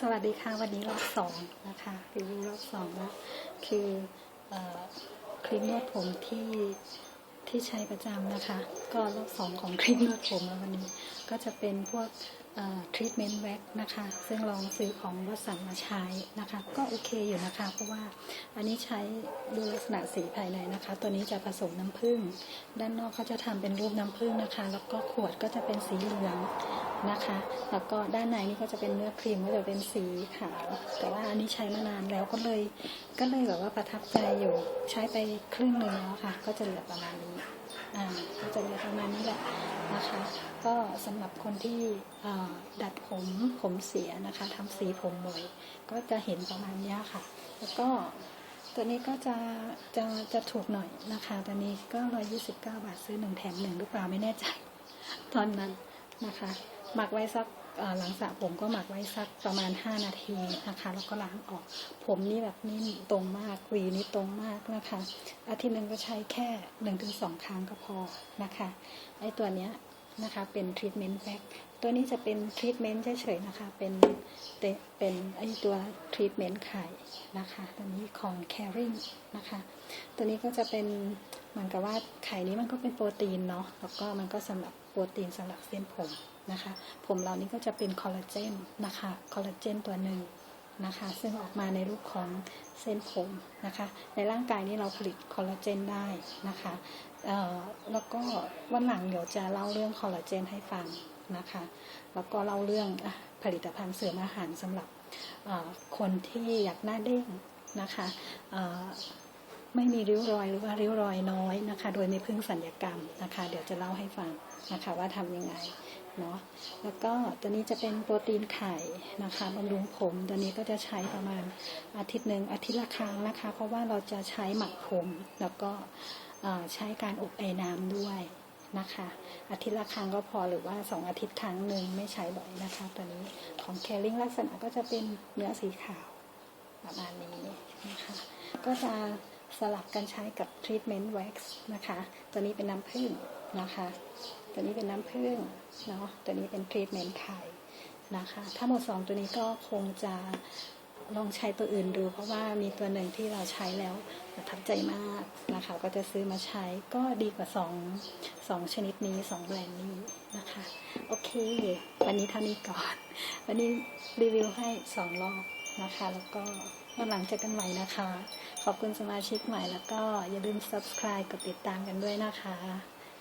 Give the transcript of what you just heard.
สวัสดีค่ะ วันนี้รอบสองนะคะรีวิวรอบสองนะคือเอ่อครีมนวดผมที่ที่ใช้ประจำนะคะ ก็รอบสองของครีมนวดผมแล้ววันนี้ ก็จะเป็นพวกทรีทเมนต์แว็กนะคะ ซึ่งลองซื้อของวัสันมาใช้นะคะ ก็โอเคอยู่นะคะ เพราะว่าอันนี้ใช้ดูลักษณะสีภายในนะคะ ตัวนี้จะผสมน้ำผึ้งด้านนอกเขาจะทำเป็นรูปน้ำผึ้งนะคะ แล้วก็ขวดก็จะเป็นสีเหลือง นะคะ แล้วก็ด้านในนี่ก็จะเป็นเนื้อครีมก็จะเป็นสีขาว แต่ว่าอันนี้ใช้มานานแล้วก็เลย ก็เลยแบบว่าประทับใจอยู่ ใช้ไปครึ่งหนึ่งแล้วค่ะ ก็จะเหลือประมาณนี้ อ่า ก็จะเหลือประมาณนี้แหละนะคะ ก็สำหรับคนที่ดัดผมผมเสียนะคะทำสีผมบ่อยก็จะเห็นประมาณนี้ค่ะ แล้วก็ตัวนี้ก็จะจะจะถูกหน่อยนะคะ ตัวนี้ก็ร้อยยี่สิบเก้าบาทซื้อหนึ่งแถมหนึ่งหรือเปล่าไม่แน่ใจ ตอนนั้นนะคะ หมักไว้สักหลังสระผมก็หมักไว้สักประมาณ 5 นาทีนะคะแล้วก็ล้างออก ผมนี่แบบนิ่มตรงมากหวีนี่ตรงมากนะคะ อาทิตย์หนึ่งก็ใช้แค่1นถึงสครั้งก็พอนะคะไอตัวเนี้ยนะคะเป็นทรีทเมนต์แบ็กตัวนี้จะเป็นทรีทเมนต์เฉยๆนะคะ เป็นเป็นไอตัวทรีทเมนต์ไข่นะคะตัวนี้ของ Caring นะคะ ตัวนี้ก็จะเป็นเหมือนกับว่าไข่นี้มันก็เป็นโปรตีนเนาะแล้วก็มันก็สำหรับ รตีนสำหรับเส้นผมนะคะ ผมเรานี้ก็จะเป็นคอลลาเจนนะคะ คอลลาเจนตัวหนึ่งนะคะ ซึ่งออกมาในรูปของเส้นผมนะคะ ในร่างกายนี้เราผลิตคอลลาเจนได้นะคะแล้วก็วันหลังเดี๋ยวจะเล่าเรื่องคอลลาเจนให้ฟังนะคะ แล้วก็เล่าเรื่องอผลิตภัณฑ์เสริมอาหารสำหรับคนที่อยากหน้าเด้งนะคะไม่มีริ้วรอยหรือว่าริ้วรอยน้อยนะคะ โดยไม่พึ่งสัญญกรรมนะคะ เดี๋ยวจะเล่าให้ฟัง นะคะว่าทำยังไงเนาะแล้วก็ตัวนี้จะเป็นโปรตีนไข่นะคะบำรุงผมตัวนี้ก็จะใช้ประมาณอาทิตย์หนึ่งอาทิตย์ละครั้งนะคะ เพราะว่าเราจะใช้หมักผม แล้วก็ใช้การอบไอ้น้ำด้วยนะคะ อาทิตย์ละครั้งก็พอหรือว่าสองอาทิตย์ครั้งหนึ่งไม่ใช้บ่อยนะคะตัวนี้ของแคลริงลักษณะก็จะเป็นเนื้อสีขาวประมาณนี้นะคะก็จะสลับกันใช้กับ Treatment Wax นะคะ ตัวนี้เป็นน้ำผึ้ง นะคะ ตัวนี้เป็นน้ำผึ้งเนาะ ตัวนี้เป็น Treatment ไข่นะคะ ถ้าหมดสองตัวนี้ก็คงจะลองใช้ตัวอื่นดู เพราะว่ามีตัวหนึ่งที่เราใช้แล้วประทับใจมากนะคะ ก็จะซื้อมาใช้ก็ดีกว่าสองสองชนิดนี้สองแบรนด์นี้นะคะ โอเค วันนี้เท่านี้ก่อน วันนี้รีวิวให้สองรอบนะคะ แล้วก็วันหลังเจอกันใหม่นะคะ ขอบคุณสมาชิกใหม่แล้วก็อย่าลืม subscribe กดติดตามกันด้วยนะคะ